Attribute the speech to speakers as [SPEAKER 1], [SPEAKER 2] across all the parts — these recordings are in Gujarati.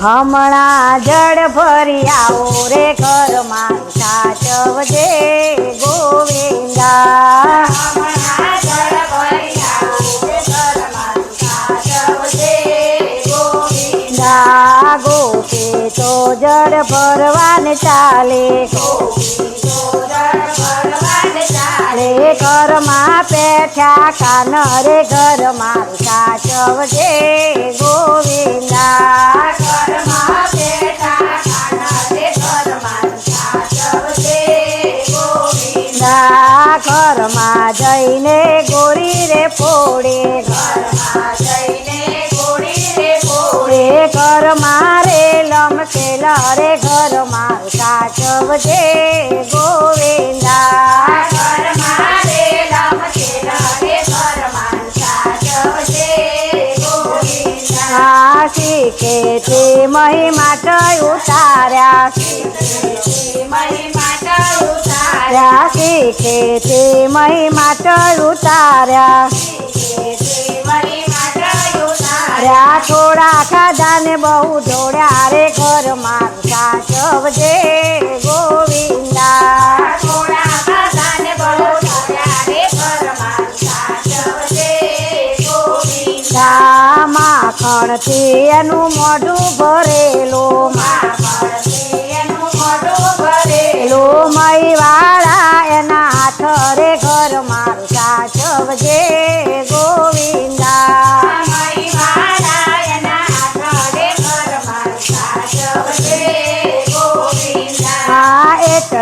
[SPEAKER 1] હમણાં જળ ભરી આવો રે ઘર મારું સાચવજે ગોવિંદા. ગોપી તો જળ ભરવાને ચાલે. રે ઘરમાં પેઠા કાન રે ઘર મારું સાચવજે ગોવિંદા. ઘરમાં જઈને ગોરી રે ફોડે. રે ઘર મારે લમસેલ રે ઘર મારું સાચવજે તે મહિમા ટય ઉતાર્યા. થોડા ખાધા ને બહુ જોડ્યા રે ઘરમાં સાચવજે ગોવિંદા. માખણથી એનું મોઢું ભરેલો.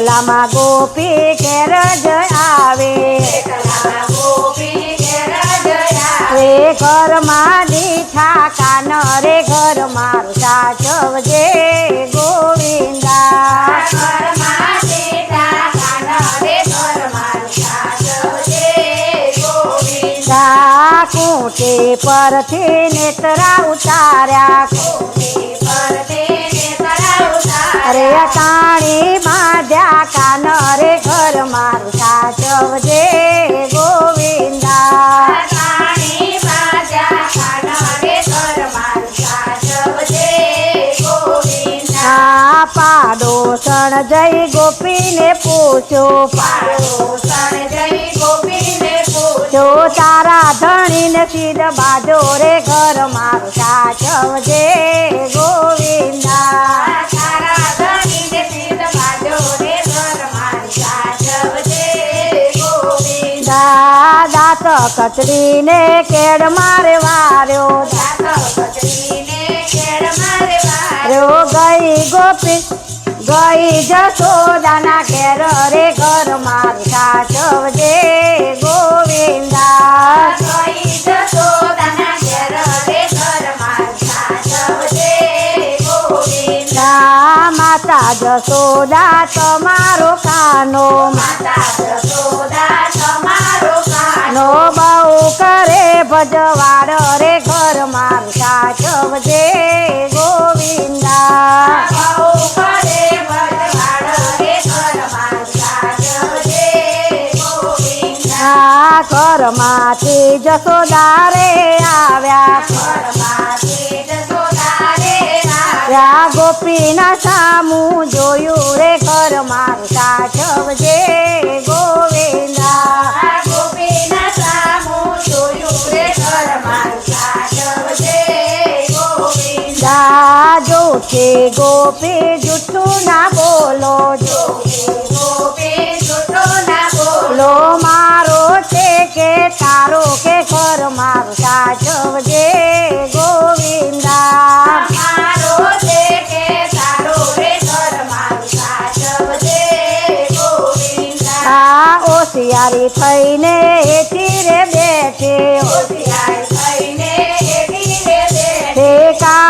[SPEAKER 1] એટલામાં ગોપી ઘેર જ આવે. રે ઘરમાં દીઠા કાન રે ઘર મારું સાચવજે ગોવિંદા. કુંટે પરથી નેતરા ઉતાર્યા. અરે કાણી પાડોસણ જય ગોપીને પૂછો. જો તારા ધણીને સીધ બાજો રે ઘર મારું સાચવજે ગોવિંદા. દાત તો કચડીને કેડ મારે વાર્યો. રો ગઈ ગોપી ગઈ જશોદાના ઘેર રે ઘર માર સાચવજે ગોવિંદા. દા માતા જશોદા તમારો કાનો. નો બહુ કરે ભજવાડ આ ઘરમાંથી જશોદા રે આવ્યા. ત્યાં ગોપીના સામું જોયું રે ઘરમાં સાચવજે ગોવિંદા. દા જોશે ગોપી જૂઠું ના બોલો. કે તારો કે કર મારો સાચવજે ગોવિંદા. મારો છે કે તારો રે કર મારો સાચવજે થઈને એથી રે બેઠે. ઓસિયારી થઈને એથી રે બેઠે. કા